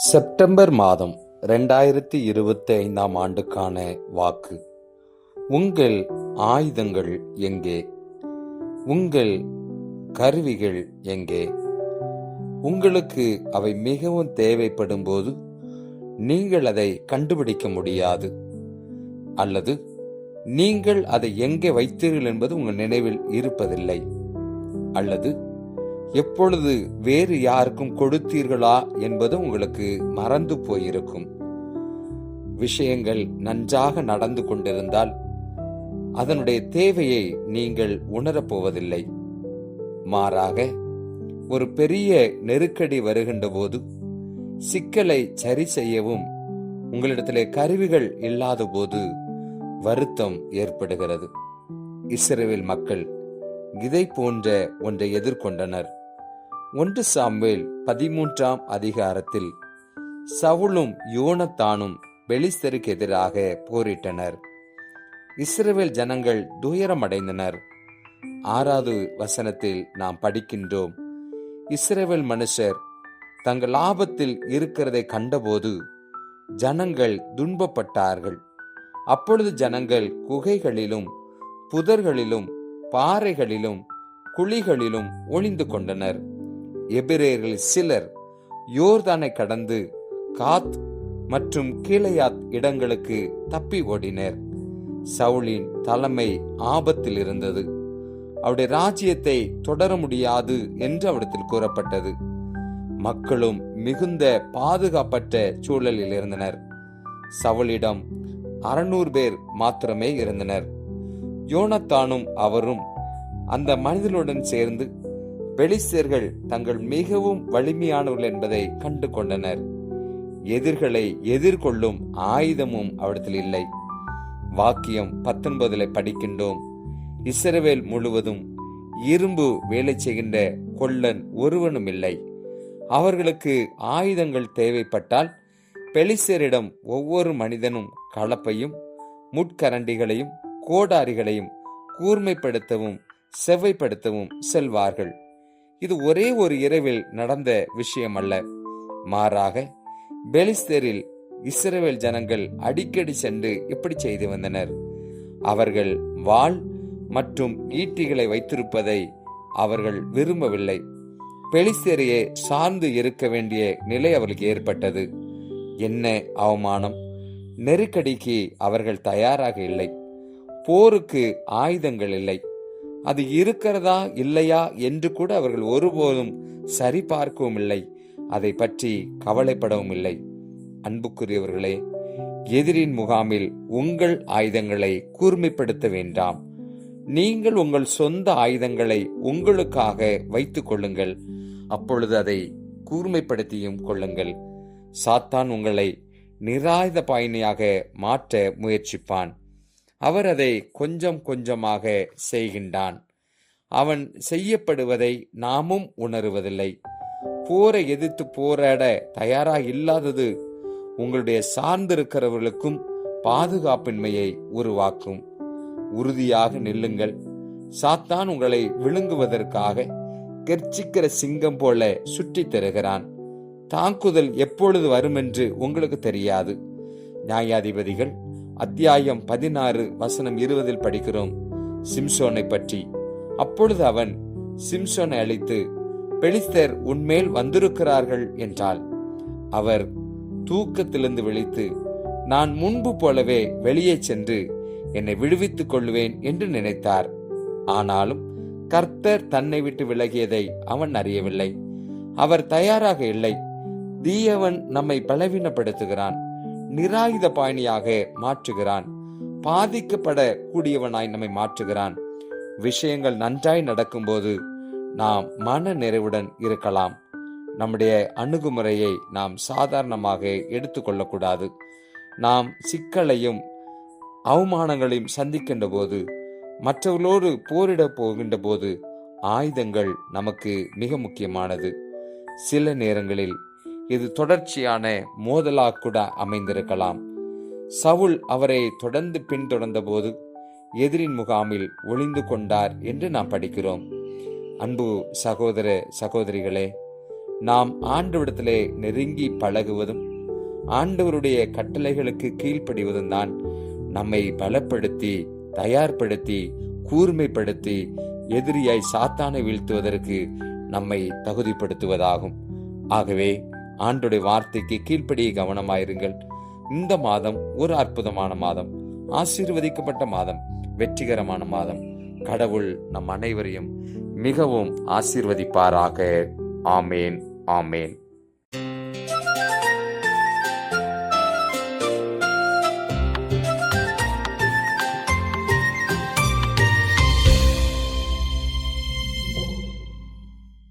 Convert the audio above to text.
September மாதம் ரெண்டாயிரத்தி இருபத்தி ஐந்தாம் ஆண்டுக்கான வாக்கு. உங்கள் ஆயுதங்கள் எங்கே? உங்கள் கருவிகள் எங்கே? உங்களுக்கு அவை மிகவும் தேவைப்படும் போது நீங்கள் அதை கண்டுபிடிக்க முடியாது. அல்லது நீங்கள் அதை எங்கே வைத்தீர்கள் என்பது உங்கள் நினைவில் இருப்பதில்லை. அல்லது எப்பொழுது வேறு யாருக்கும் கொடுத்தீர்களா என்பது உங்களுக்கு மறந்து போயிருக்கும். விஷயங்கள் நன்றாக நடந்து கொண்டிருந்தால் அதனுடைய தேவையை நீங்கள் உணரப்போவதில்லை மாறாக ஒரு பெரிய நெருக்கடி வருகின்ற போது சிக்கலை சரி செய்யவும் உங்களிடத்திலே கருவிகள் இல்லாத போது வருத்தம் ஏற்படுகிறது. இஸ்ரேவில் மக்கள் இதை போன்ற ஒன்றை எதிர்கொண்டனர். ஒன்று சாம்வேல் பதிமூன்றாம் அதிகாரத்தில் சவுலும் யோனத்தானும் பெலிஸ்தருக்கு எதிராக போரிட்டனர். இஸ்ரேல் ஜனங்கள் துயரமடைந்தனர். ஆறாவது வசனத்தில் நாம் படிக்கின்றோம் இஸ்ரேல் மனுஷர் தங்கள் லாபத்தில் இருக்கிறதை கண்டபோது ஜனங்கள் துன்பப்பட்டார்கள். அப்பொழுது ஜனங்கள் குகைகளிலும் புதர்களிலும் பாறைகளிலும் குழிகளிலும் ஒளிந்து கொண்டனர். எபிரேயர்கள் சிலர் யோர்தானை கடந்து காத் மற்றும் கீழையாத் இடங்களுக்கு தப்பி ஓடினர். சவுலின் தலைமை ஆபத்தில் இருந்தது. அவருடைய ராஜ்யத்தை தொடர முடியாது என்று அவரிடத்தில் கூறப்பட்டது. மக்களும் மிகுந்த பாதுகாப்பற்ற சூழலில் இருந்தனர். சவுலிடம் அறுநூறு பேர் மாத்திரமே இருந்தனர். யோனத்தானும் அவரும் அந்த மனிதனுடன் சேர்ந்து பெலிஸ்தர்கள் தங்கள் மிகவும் வலிமையானவர்கள் என்பதை கண்டு கொண்டனர் எதிர்களை எதிர்கொள்ளும் ஆயுதமும் அவரிடத்தில் இல்லை. வாக்கியம் பத்தொன்பதுல படிக்கின்றோம். இஸ்ரவேல் முழுவதும் இரும்பு வேலை செய்கின்ற கொள்ளன் ஒருவனும் இல்லை. அவர்களுக்கு ஆயுதங்கள் தேவைப்பட்டால் பெலிசரிடம் ஒவ்வொரு மனிதனும் கலப்பையும் முட்கரண்டிகளையும் கோடாரிகளையும் கூர்மைப்படுத்தவும் செவ்வைப்படுத்தவும் செல்வார்கள். இது ஒரே ஒரு இரவில் நடந்த விஷயம் அல்ல மாறாக பெலிஸ்தரில் இஸ்ரேல் ஜனங்கள் அடிக்கடி சென்று இப்படி செய்து வந்தனர். அவர்கள் வாள் மற்றும் ஈட்டிகளை வைத்திருப்பதை அவர்கள் விரும்பவில்லை. பெலிஸ்தேரியை சார்ந்து இருக்க வேண்டிய நிலை அவர்களுக்கு ஏற்பட்டது. என்ன அவமானம்? நெருக்கடிக்கு அவர்கள் தயாராக இல்லை. போருக்கு ஆயுதங்கள் இல்லை. அது இருக்கிறதா இல்லையா என்று கூட அவர்கள் ஒருபோதும் சரிபார்க்கவும் இல்லை அதை பற்றி கவலைப்படவும் இல்லை அன்புக்குரியவர்களே எதிரின் முகாமில் உங்கள் ஆயுதங்களை கூர்மைப்படுத்த வேண்டாம். நீங்கள் உங்கள் சொந்த ஆயுதங்களை உங்களுக்காக வைத்துக் கொள்ளுங்கள். அப்பொழுது அதை கூர்மைப்படுத்தியும் கொள்ளுங்கள். சாத்தான் உங்களை நிராயுத பயணியாக மாற்ற முயற்சிப்பான். அவர் அதை கொஞ்சம் கொஞ்சமாக செய்கின்றான். அவன் செய்யப்படுவதை நாமும் உணருவதில்லை. போரை எதிர்த்து போராட தயாராக இல்லாதது உங்களுடைய சார்ந்திருக்கிறவர்களுக்கும் பாதுகாப்பின்மையை உருவாக்கும். உறுதியாக நில்லுங்கள். சாத்தான் உங்களை விழுங்குவதற்காக கெர்ச்சிக்கிற சிங்கம் போல சுற்றித் தருகிறான். தாக்குதல் எப்பொழுது வரும் என்று உங்களுக்கு தெரியாது. நியாயாதிபதிகள் அத்தியாயம் பதினாறு வசனம் இருபதில் படிக்கிறோம். சிம்சோனை பற்றி. அப்பொழுது அவன் சிம்சோனை அழைத்து பெலிஸ்தர் உன்மேல் வந்திருக்கிறார்கள் என்றால் அவர் தூக்கத்திலிருந்து விழித்து நான் முன்பு போலவே வெளியே சென்று என்னை விடுவித்துக் கொள்வேன் என்று நினைத்தார். ஆனாலும் கர்த்தர் தன்னை விட்டு விலகியதை அவன் அறியவில்லை. அவர் தயாராக இல்லை. தீயவன் நம்மை பலவீனப்படுத்துகிறான். நிராயுத பாணியாக மாற்றுகிறான். பாதிக்கப்பட கூடியவனாய் நம்மை மாற்றுகிறான். விஷயங்கள் நன்றாய் நடக்கும்போது நாம் மன நிறைவுடன் இருக்கலாம். நம்முடைய அணுகுமுறையை நாம் சாதாரணமாக எடுத்துக்கொள்ளக்கூடாது நாம் சிக்கலையும் அவமானங்களையும் சந்திக்கின்ற போது மற்றவர்களோடு போரிட போகின்ற போது ஆயுதங்கள் நமக்கு மிக முக்கியமானது. சில நேரங்களில் இது தொடர்ச்சியான மோதலாக கூட அமைந்திருக்கலாம். சவுல் அவரை தொடர்ந்து பின்தொடர்ந்த போது எதிரின் முகாமில் ஒளிந்து கொண்டார் என்று நாம் படிக்கிறோம். அன்பு சகோதர சகோதரிகளே நாம் ஆண்டவிடத்திலே நெருங்கி பழகுவதும் ஆண்டவருடைய கட்டளைகளுக்கு கீழ்ப்படிவதும் தான் நம்மை பலப்படுத்தி தயார்படுத்தி கூர்மைப்படுத்தி எதிரியாய் சாத்தானை வீழ்த்துவதற்கு நம்மை தகுதிப்படுத்துவதாகும். ஆகவே ஆண்டுடைய வார்த்தைக்கு கீழ்ப்படிய கவனமாயிருங்கள். இந்த மாதம் ஒரு அற்புதமான மாதம். ஆசீர்வதிக்கப்பட்ட மாதம். வெற்றிகரமான மாதம். கடவுள் நம் அனைவரையும் மிகவும் ஆசீர்வதிப்பாராக. ஆமேன். ஆமேன்.